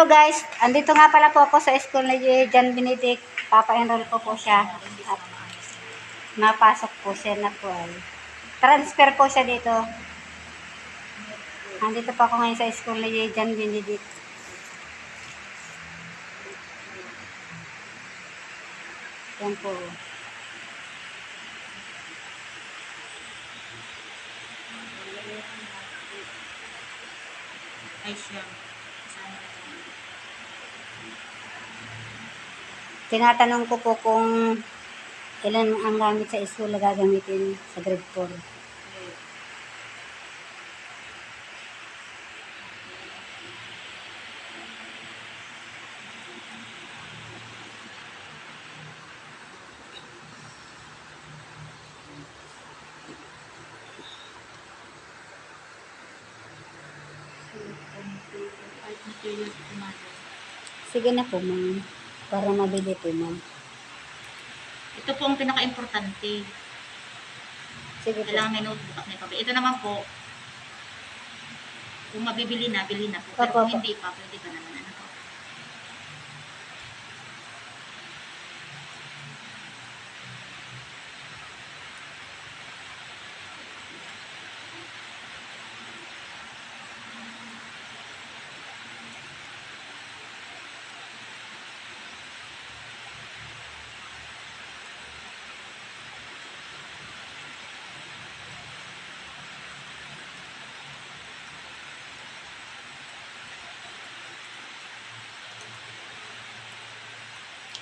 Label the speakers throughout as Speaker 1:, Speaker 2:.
Speaker 1: Hello guys, andito nga pala po ako sa school ni John Benedict. Papa-enroll ko po siya. At napasok po siya na po. Transfer po siya dito. Andito pa ako ngayon sa school ni John Benedict. Yan po.
Speaker 2: Ay siya. Sana naman.
Speaker 1: Tinatanong ko po kung ilan ang gamit sa school na gagamitin sa grade 4.
Speaker 2: Ay, materials po mother.
Speaker 1: Sige na po, ma'am. Para mabili po, ma'am.
Speaker 2: Ito po ang pinaka-importante.
Speaker 1: Sige po.
Speaker 2: Kailangan may notebook at may papel. Ito naman po, kung mabibili na, bili na po. Pero
Speaker 1: Opo,
Speaker 2: kung
Speaker 1: opo.
Speaker 2: hindi pa, pwede pa naman.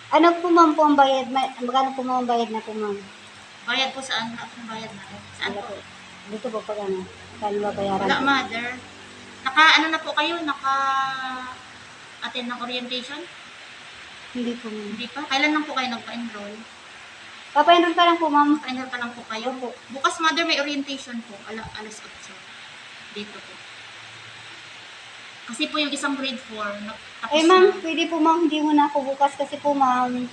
Speaker 2: Ano po?
Speaker 1: Ma'am, po ang bayad? Ma- Magkano po, ma'am, ang bayad na po, ma'am?
Speaker 2: Bayad po saan? Ang bayad na. Saan
Speaker 1: Wala
Speaker 2: po?
Speaker 1: Dito po, pag ano? Kano ba bayaran?
Speaker 2: Wala,
Speaker 1: po?
Speaker 2: mother. Naka, ano na po kayo? Naka attend ng orientation?
Speaker 1: Hindi po, ma'am.
Speaker 2: Hindi pa? Kailan lang po kayo nagpa-enroll?
Speaker 1: Papa-enroll pa lang po, ma'am.
Speaker 2: Pa-enroll pa lang po kayo?
Speaker 1: Opo.
Speaker 2: Bukas, mother, may orientation po. Ala, alas 8. Dito po. Kasi po yung isang grade 4, tapos
Speaker 1: Eh, ma'am,
Speaker 2: na.
Speaker 1: pwede po, ma'am. Hindi mo na ako bukas kasi po, ma'am.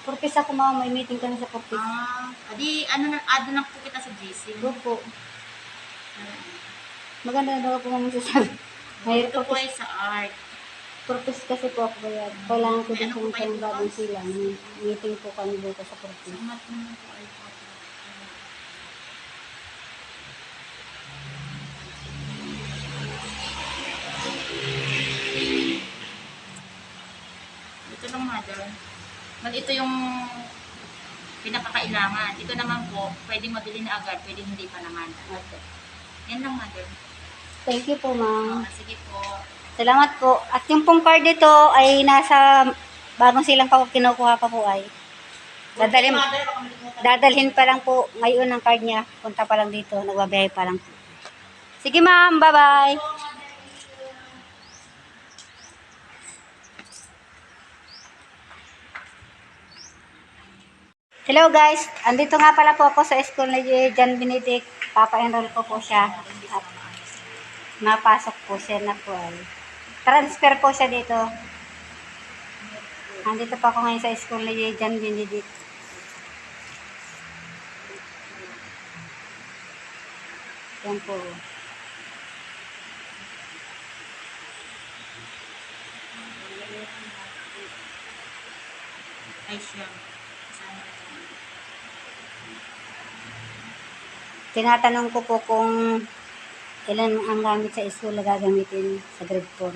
Speaker 1: Purpose ako, ma'am. May meeting kami sa purpose.
Speaker 2: Ah, adi, ano na, add na po kita sa GC.
Speaker 1: Go po. Maganda na daw po, ma'am, sasabi. May
Speaker 2: Ito po
Speaker 1: purpose,
Speaker 2: ay sa art.
Speaker 1: purpose kasi po ako bayad. Kailangan ko
Speaker 2: May
Speaker 1: din
Speaker 2: ano
Speaker 1: po
Speaker 2: po kayo
Speaker 1: yung bagong
Speaker 2: bukas?
Speaker 1: sila. May meeting po kami bukas sa
Speaker 2: Sa
Speaker 1: purpose.
Speaker 2: mat naman po ay po. Ito lang, mother. Well, ito yung pinakakailangan. Ito naman po, pwedeng mabili na agad, pwedeng hindi pa naman.
Speaker 1: Okay.
Speaker 2: Yan lang, mother.
Speaker 1: Thank you po, ma'am.
Speaker 2: Ah, sige po.
Speaker 1: Salamat po. At yung pong card nito ay nasa bagong silang pa kinukuha pa po ay. Dadalhin, dadalhin pa lang po ngayon ang card niya. Punta pa lang dito. Nagbabiyahe pa lang po. Sige ma'am. Bye-bye. Hello guys. Andito nga pala po ako sa school ni John Benedict. Papa-enroll ko po siya. At napasok po siya na po. Transfer po siya dito. Andito pa ako ngayon sa school ni John Benedict. Yan po.
Speaker 2: Ay, siya. Sana naman.
Speaker 1: Tinatanong ko po kung ilan ang gamit sa school na gagamitin sa grade 4.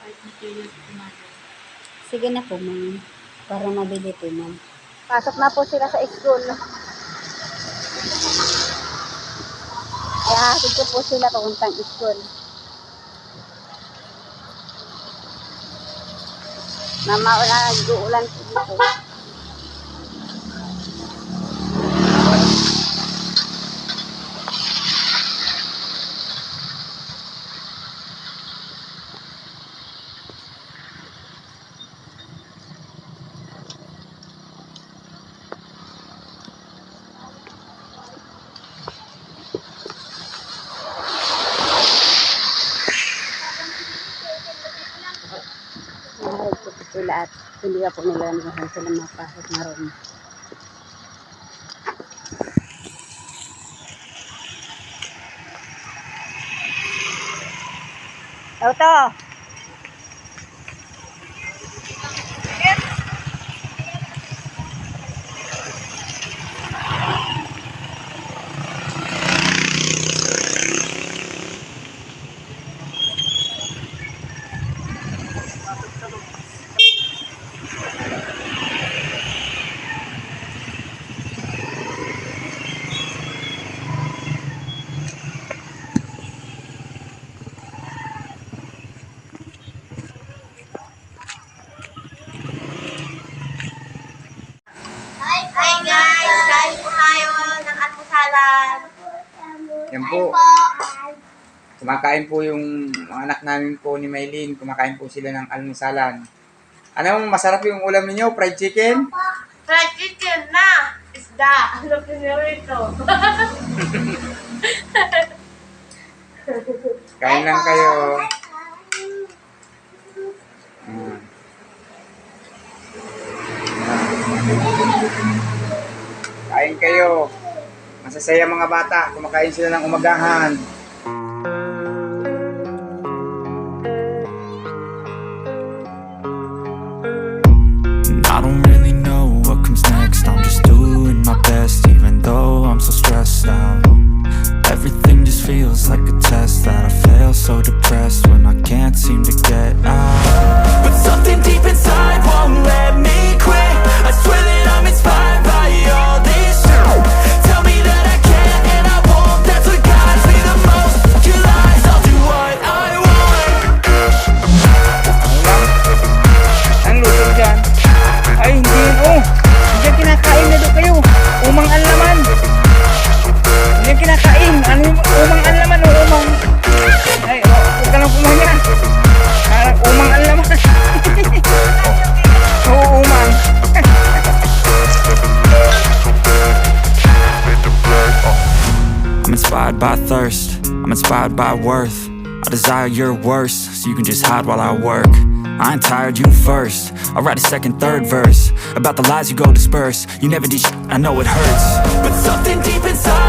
Speaker 2: Ay, materials po, mother.
Speaker 1: Sige na po, ma'am. Para mabili po, ma'am. Pasok na po sila sa school. Ay, hatid po sila papuntang school. Mama, wala nag-uulan po dito. Sila at hindi ka po nila naman sila mapasok na room. Toto!
Speaker 3: Hi guys! Kain po tayo ng almusalan.
Speaker 4: Yan po. Kumakain po yung mga anak namin po ni Maylin. Kumakain po sila ng almusalan. Ano masarap yung ulam ninyo? Fried chicken?
Speaker 3: Fried chicken na! Isda! Ano po niyo ito?
Speaker 4: Kain lang kayo. Mm. Kain kayo. Masasaya mga bata. Kumakain sila ng umagahan. Umang o umang... Ay, huwag ka lang. Parang umang umang.
Speaker 5: I'm inspired by thirst, I'm inspired by worth. I desire your worst, so you can just hide while I work. I ain't tired, you first. I'll write a second, third verse about the lies you go disperse. You never did, sh- I know it hurts. But something deep inside